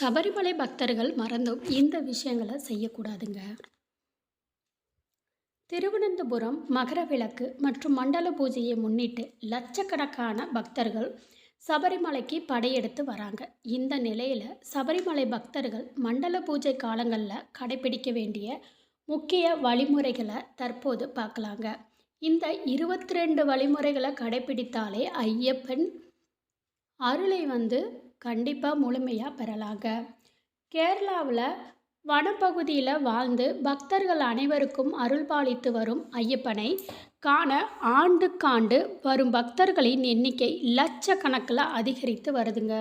சபரிமலை பக்தர்கள் மறந்தும் இந்த விஷயங்களை செய்யக்கூடாதுங்க. திருவனந்தபுரம் மகர விளக்கு மற்றும் மண்டல பூஜையை முன்னிட்டு லட்சக்கணக்கான பக்தர்கள் சபரிமலைக்கு படையெடுத்து வராங்க. இந்த நிலையில் சபரிமலை பக்தர்கள் மண்டல பூஜை காலங்களில் கடைபிடிக்க வேண்டிய முக்கிய வழிமுறைகளை தற்போது பார்க்கலாங்க. இந்த இருபத்தி ரெண்டு வழிமுறைகளை கடைபிடித்தாலே ஐயப்பன் அருளை வந்து கண்டிப்பாக முழுமையாக பெறலாங்க. கேரளாவில் வனப்பகுதியில் வாழ்ந்து பக்தர்கள் அனைவருக்கும் அருள்பாலித்து வரும் ஐயப்பனை காண ஆண்டுக்காண்டு வரும் பக்தர்களின் எண்ணிக்கை லட்சக்கணக்கில் அதிகரித்து வருதுங்க.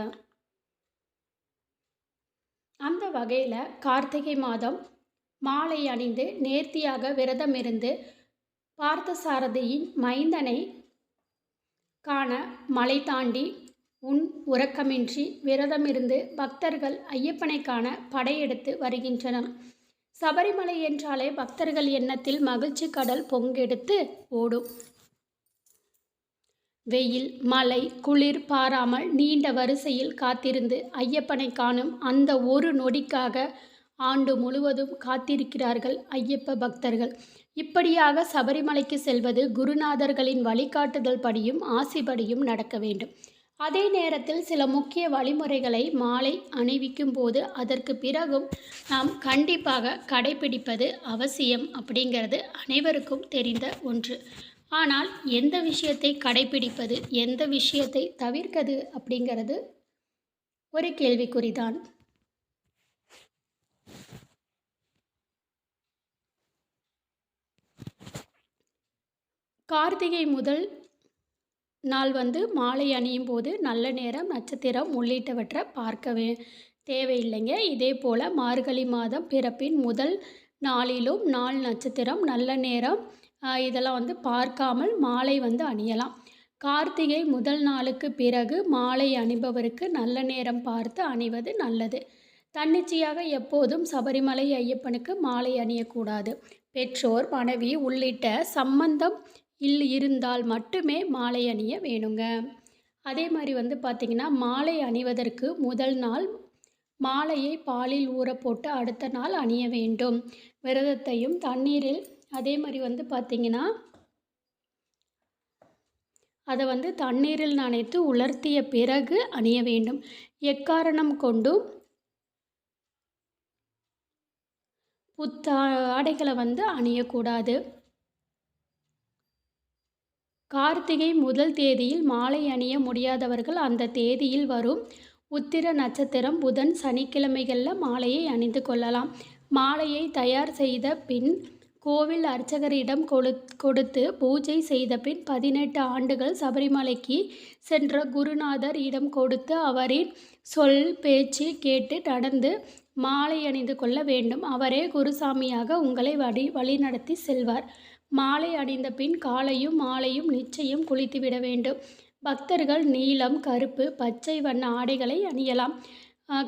அந்த வகையில் கார்த்திகை மாதம் மாலை அணிந்து நேர்த்தியாக விரதம் இருந்து பார்த்தசாரதியின் மைந்தனை காண மலை தாண்டி உன் உறக்கமின்றி விரதமிருந்து பக்தர்கள் ஐயப்பனை காண படையெடுத்து வருகின்றனர். சபரிமலை என்றாலே பக்தர்கள் எண்ணத்தில் மகிழ்ச்சி கடல் பொங்கெடுத்து ஓடும். வெயில் மழை குளிர் பாராமல் நீண்ட வரிசையில் காத்திருந்து ஐயப்பனை காணும் அந்த ஒரு நொடிக்காக ஆண்டு முழுவதும் காத்திருக்கிறார்கள் ஐயப்ப பக்தர்கள். இப்படியாக சபரிமலைக்கு செல்வது குருநாதர்களின் வழிகாட்டுதல் படியும் ஆசிபடியும் நடக்க வேண்டும். அதே நேரத்தில் சில முக்கிய வழிமுறைகளை மாலை அணிவிக்கும் போது அதற்கு பிறகும் நாம் கண்டிப்பாக கடைபிடிப்பது அவசியம் அப்படிங்கிறது அனைவருக்கும் தெரிந்த ஒன்று. ஆனால் எந்த விஷயத்தை கடைபிடிப்பது எந்த விஷயத்தை தவிர்க்கது அப்படிங்கிறது ஒரு கேள்விக்குறிதான். கார்த்திகை முதல் நாள் வந்து மாலை அணியும் போது நல்ல நேரம் நட்சத்திரம் உள்ளிட்டவற்றை பார்க்கவே தேவையில்லைங்க. இதே போல் மார்கழி மாதம் பிறப்பின் முதல் நாளிலும் நாள் நட்சத்திரம் நல்ல நேரம் இதெல்லாம் வந்து பார்க்காமல் மாலை வந்து அணியலாம். கார்த்திகை முதல் நாளுக்கு பிறகு மாலை அணிபவருக்கு நல்ல நேரம் பார்த்து அணிவது நல்லது. தன்னிச்சையாக எப்போதும் சபரிமலை ஐயப்பனுக்கு மாலை அணியக்கூடாது. பெற்றோர் மனைவி உள்ளிட்ட சம்பந்தம் இல் இருந்தால் மட்டுமே மாலை அணிய வேணுங்க. அதே மாதிரி வந்து பார்த்திங்கன்னா மாலை அணிவதற்கு முதல் நாள் மாலையை பாலில் ஊற போட்டு அடுத்த நாள் அணிய வேண்டும். விரதத்தையும் தண்ணீரில். அதே மாதிரி வந்து பார்த்திங்கன்னா அதை வந்து தண்ணீரில் நனைத்து உலர்த்திய பிறகு அணிய வேண்டும். எக்காரணம் கொண்டும் புத்த ஆடைகளை வந்து அணியக்கூடாது. கார்த்திகை முதல் தேதியில் மாலை அணிய முடியாதவர்கள் அந்த தேதியில் வரும். உத்திர நட்சத்திரம் புதன் சனிக்கிழமைகளில் மாலையை அணிந்து கொள்ளலாம். மாலையை தயார் செய்த பின் கோவில் அர்ச்சகரிடம் கொடு கொடுத்து பூஜை செய்த பின் பதினெட்டு ஆண்டுகள் சபரிமலைக்கு சென்ற குருநாதர் இடம் கொடுத்து அவரின் சொல் பேச்சு கேட்டு நடந்து மாலை அணிந்து கொள்ள வேண்டும். அவரே குருசாமியாக உங்களை வழி வழிநடத்தி செல்வார். மாலை அணிந்த பின் காலையும் மாலையும் நிச்சயம் குளித்துவிட வேண்டும். பக்தர்கள் நீலம் கருப்பு பச்சை வண்ண ஆடைகளை அணியலாம்.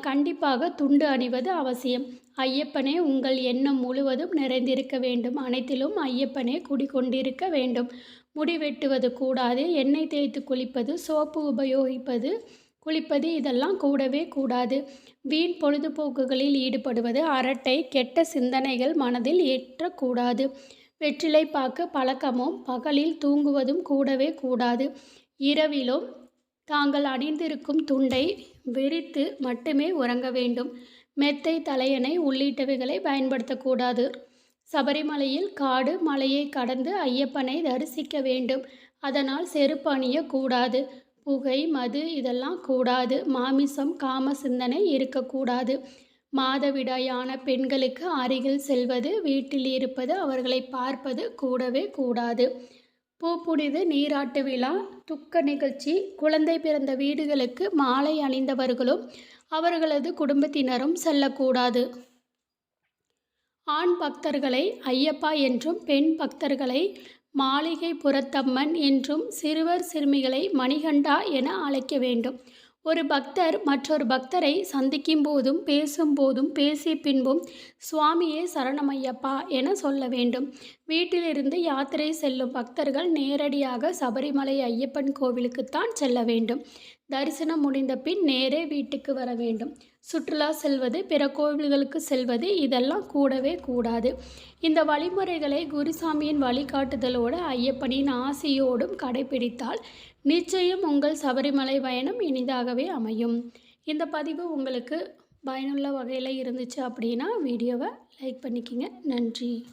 கண்டிப்பாக துண்டு அணிவது அவசியம். ஐயப்பனே உங்கள் எண்ணம் முழுவதும் நிறைந்திருக்க வேண்டும். அனைத்திலும் ஐயப்பனே குடிக்கொண்டிருக்க வேண்டும். முடி வெட்டுவது கூடாது. எண்ணெய் தேய்த்து குளிப்பது சோப்பு உபயோகிப்பது குளிப்பது இதெல்லாம் கூடவே கூடாது. வீண் பொழுதுபோக்குகளில் ஈடுபடுவது அரட்டை கெட்ட சிந்தனைகள் மனதில் ஏற்றக்கூடாது. வெற்றிலை பாக்கு பழக்கமும் பகலில் தூங்குவதும் கூடவே கூடாது. இரவிலும் தாங்கள் அணிந்திருக்கும் துண்டை விரித்து மட்டுமே உறங்க வேண்டும். மெத்தை தலையணை உள்ளிட்டவைகளை பயன்படுத்தக்கூடாது. சபரிமலையில் காடு மலையை கடந்து ஐயப்பனை தரிசிக்க வேண்டும். அதனால் செருப்பு அணியக்கூடாது புகை மது இதெல்லாம் கூடாது. மாமிசம் காம சிந்தனை இருக்கக்கூடாது. மாதவிடாயான பெண்களுக்கு அருகில் செல்வது வீட்டில் இருப்பது அவர்களை பார்ப்பது கூடவே கூடாது. பூப்புனித நீராட்டு விழா துக்க நிகழ்ச்சி குழந்தை பிறந்த வீடுகளுக்கு மாலை அணிந்தவர்களும் அவர்களது குடும்பத்தினரும் செல்லக்கூடாது. ஆண் பக்தர்களை ஐயப்பா என்றும் பெண் பக்தர்களை மாளிகை புறத்தம்மன் என்றும் சிறுவர் சிறுமிகளை மணிகண்டா என அழைக்க வேண்டும். ஒரு பக்தர் மற்றொரு பக்தரை சந்திக்கும் போதும் பேசும்போதும் பேசிய பின்பும் சுவாமியே சரணமையப்பா என சொல்ல வேண்டும். வீட்டிலிருந்து யாத்திரை செல்லும் பக்தர்கள் நேரடியாக சபரிமலை ஐயப்பன் கோவிலுக்குத்தான் செல்ல வேண்டும். தரிசனம் முடிந்த பின் நேரே வீட்டுக்கு வர வேண்டும். சுற்றுலா செல்வது பிற கோவில்களுக்கு செல்வது இதெல்லாம் கூடவே கூடாது. இந்த வழிமுறைகளை குருசாமியின் வழிகாட்டுதலோடு ஐயப்பனின் ஆசையோடும் கடைபிடித்தால் நிச்சயம் உங்கள் சபரிமலை பயணம் இனிதாகவே அமையும். இந்த பதிவு உங்களுக்கு பயனுள்ள வகையில் இருந்துச்சு அப்படின்னா வீடியோவை லைக் பண்ணிக்கிங்க. நன்றி.